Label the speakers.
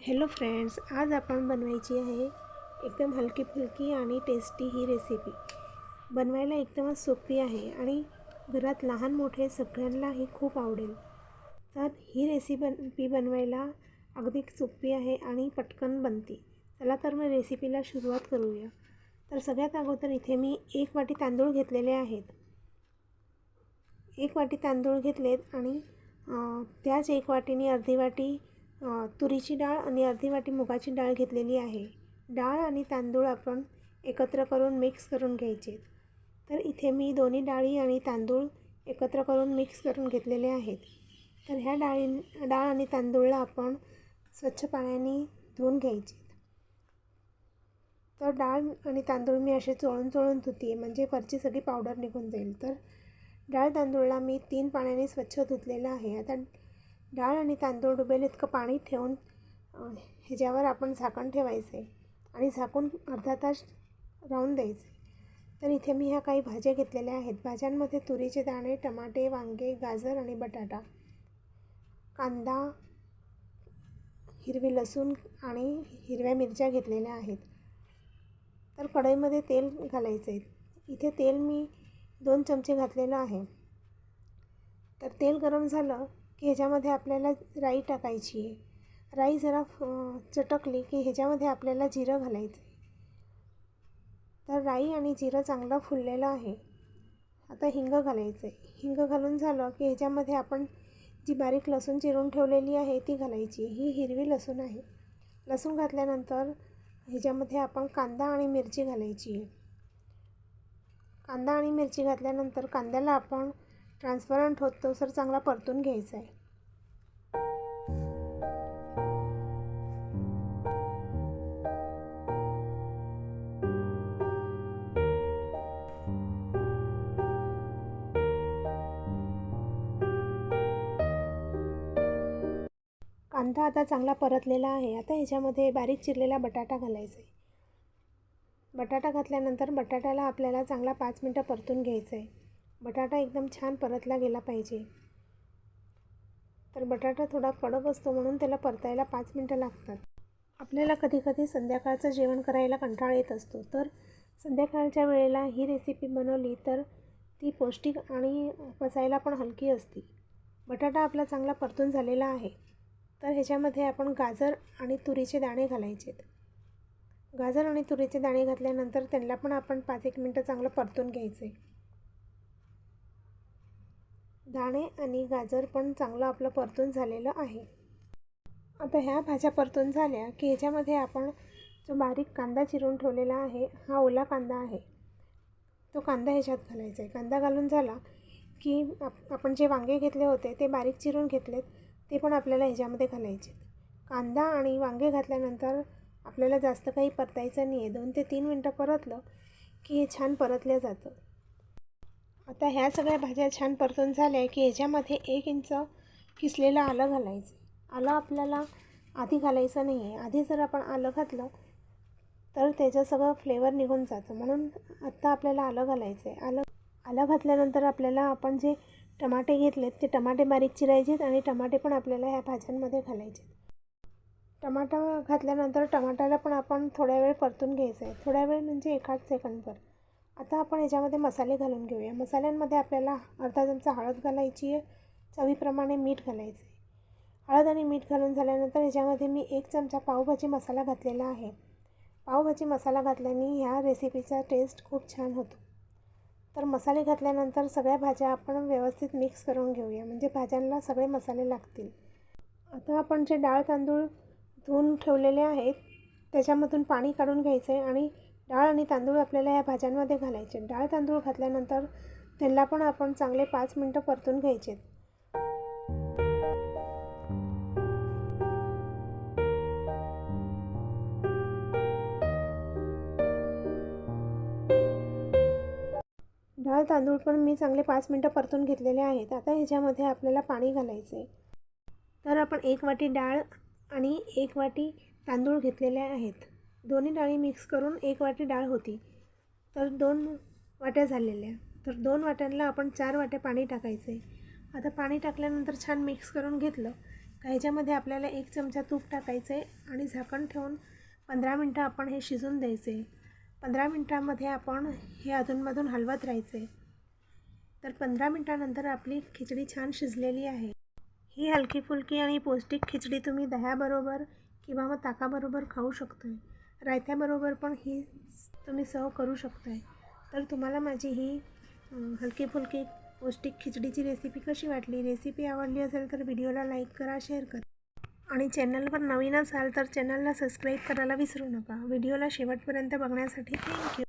Speaker 1: Hello friends आज आपण बनवायची आहे एकदम हलकी फुलकी आणि टेस्टी ही रेसिपी बनवायला एकदमच सोपी आहे आणि घरात लहान मोठे सगळ्यांना ही खूप आवडेल. तर ही रेसिपी बनवायला अगदी सोपी आहे आणि पटकन बनते. चला तर मग रेसिपीला सुरुवात करूया. तर सगळ्यात अगोदर इथे मी एक वाटी तांदूळ घेतलेले आहेत. एक वाटी तांदूळ घेतलेत आणि त्याच एक वाटीने अर्धी वाटी तुरीची डाळ आणि अर्धी वाटी मुगाची डाळ घेतलेली आहे. डाळ आणि तांदूळ आपण एकत्र करून मिक्स करून घ्यायचे. तर इथे मी दोन्ही डाळी आणि तांदूळ एकत्र करून मिक्स करून घेतलेले आहेत. तर ह्या डाळी डाळ आणि तांदूळला आपण स्वच्छ पाण्याने धुवून घ्यायचे. तर डाळ आणि तांदूळ मी असे चोळून चोळून धुते म्हणजे वरची सगळी पावडर निघून जाईल. तर डाळ तांदूळला मी तीन पाण्याने स्वच्छ धुतलेलं आहे. आता डाळ आणि तांदूळ डुबेल इतकं पाणी ठेवून ह्याच्यावर आपण झाकण ठेवायचं आहे आणि झाकून अर्धा तास राहून द्यायचे. तर इथे मी ह्या काही भाज्या घेतलेल्या आहेत. भाज्यांमध्ये तुरीचे दाणे टमाटे वांगे गाजर आणि बटाटा कांदा हिरवी लसूण आणि हिरव्या मिरच्या घेतलेल्या आहेत. तर कढईमध्ये तेल घालायचं. आहे इथे तेल मी दोन चमचे घातलेलं आहे. तर तेल गरम झालं की ह्याच्यामध्ये आपल्याला राई टाकायची आहे. राई जरा चटकली की ह्याच्यामध्ये आपल्याला जिरं घालायचं आहे तर राई आणि जिरं चांगलं फुललेलं आहे. आता हिंग घालायचं आहे हिंग घालून झालं की ह्याच्यामध्ये आपण जी बारीक लसूण चिरून ठेवलेली आहे ती घालायची. ही हिरवी लसूण आहे. लसूण घातल्यानंतर ह्याच्यामध्ये आपण कांदा आणि मिरची घालायची आहे. कांदा आणि मिरची घातल्यानंतर कांद्याला आपण ट्रान्सपरंट होतो सर चांगला परतून घ्यायचा आहे. कांदा आता चांगला परतलेला आहे. आता ह्याच्यामध्ये बारीक चिरलेला बटाटा घालायचा आहे. बटाटा घातल्यानंतर बटाट्याला आपल्याला चांगला पाच मिनटं परतून घ्यायचं आहे. बटाटा एकदम छान परतला गेला पाहिजे. तर बटाटा थोडा कडक असतो म्हणून त्याला परतायला पाच मिनटं लागतात. आपल्याला कधी कधी संध्याकाळचं जेवण करायला कंटाळा येत असतो. तर संध्याकाळच्या वेळेला ही रेसिपी बनवली तर ती पौष्टिक आणि पचायला पण हलकी असते. बटाटा आपला चांगला परतून झालेला आहे. तर ह्याच्यामध्ये आपण गाजर आणि तुरीचे दाणे घालायचेत. गाजर आणि तुरीचे दाणे घातल्यानंतर त्यांना पण आपण पाच एक मिनटं चांगलं परतून घ्यायचं. आहे दाणे आणि गाजर पण चांगलं आपलं परतून झालेलं आहे. आता ह्या भाज्या परतून झाल्या की ह्याच्यामध्ये आपण जो बारीक कांदा चिरून ठेवलेला आहे हा ओला कांदा आहे. तो कांदा ह्याच्यात घालायचा आहे. कांदा घालून झाला की आप आपण जे वांगे घेतले होते ते बारीक चिरून घेतलेत ते पण आपल्याला ह्याच्यामध्ये घालायचे. कांदा आणि वांगे घातल्यानंतर आपल्याला जास्त काही परतायचं नाही आहे दोन ते तीन मिनटं परतलं की हे छान परतलं जातं. आता ह्या सगळ्या भाज्या छान परतून झाल्या की ह्याच्यामध्ये एक इंच किसलेलं आलं घालायचं. आलं आपल्याला आधी घालायचं नाही आहे. आधी जर आपण आलं घातलं तर त्याचं सगळं फ्लेवर निघून जातं. म्हणून आत्ता आपल्याला आलं घालायचं आहे आलं आलं घातल्यानंतर आपल्याला आपण जे टमाटे घेतलेत ते टमाटे बारीक चिरायचेत आणि टमाटे पण आपल्याला ह्या भाज्यांमध्ये घालायचे टमाटा घातल्यानंतर टमाट्याला पण आपण थोड्या वेळ परतून घ्यायचं आहे थोड्या वेळ म्हणजे एकाच सेकंदभर आता आपण याच्यामध्ये मसाले घालून घेऊया. मसाल्यांमध्ये आपल्याला अर्धा चमचा हळद घालायची आहे. चवीप्रमाणे मीठ घालायचं आहे. हळद आणि मीठ घालून झाल्यानंतर ह्याच्यामध्ये मी एक चमचा पावभाजी मसाला घातलेला आहे. पावभाजी मसाला घातल्याने ह्या रेसिपीचा टेस्ट खूप छान होतो. तर मसाले घातल्यानंतर सगळ्या भाज्या आपण व्यवस्थित मिक्स करून घेऊया. म्हणजे भाज्यांना सगळे मसाले लागतील. आता आपण जे डाळ तांदूळ धुवून ठेवलेले आहेत त्याच्यामधून पाणी काढून घ्यायचं आहे आणि डाळ आणि तांदूळ आपल्याला या भाज्यांमध्ये घालायचे. डाळ तांदूळ घातल्यानंतर त्यांना पण आपण चांगले पाच मिनटं परतून घ्यायचे. डाळ तांदूळ पण मी चांगले पाच मिनटं परतून घेतलेले आहेत. आता ह्याच्यामध्ये आपल्याला पाणी घालायचं. आहे तर आपण एक वाटी डाळ आणि एक वाटी तांदूळ घेतलेले आहेत. दोन्ही डाळी मिक्स करून एक वाटी डाळ होती. तर दोन वाट्या झालेल्या. तर दोन वाट्यांना आपण चार वाट्या पाणी टाकायचे. आता पाणी टाकल्यानंतर छान मिक्स करून घेतलं. ह्याच्यामध्ये आपल्याला एक चमचा तूप टाकायचं आहे आणि झाकण ठेवून पंधरा मिनटं आपण हे शिजून द्यायचे. पंधरा मिनटामध्ये आपण हे अधूनमधून हलवत राहायचे. तर पंधरा मिनटानंतर आपली खिचडी छान शिजलेली आहे. ही हलकी फुलकी आणि पौष्टिक खिचडी तुम्ही दह्याबरोबर किंवा मग ताकाबरोबर खाऊ शकताय. रायत्याबरोबर पण ही तुम्ही सर्व करू शकताय. तर तुम्हाला माझी ही हलकी फुलकी पौष्टिक खिचडीची रेसिपी कशी वाटली? रेसिपी आवडली असेल तर व्हिडिओला लाईक करा शेअर करा. आणि चॅनलवर नवीन असाल तर चॅनलला सबस्क्राईब करायला विसरू नका. व्हिडिओला शेवटपर्यंत बघण्यासाठी थँक्यू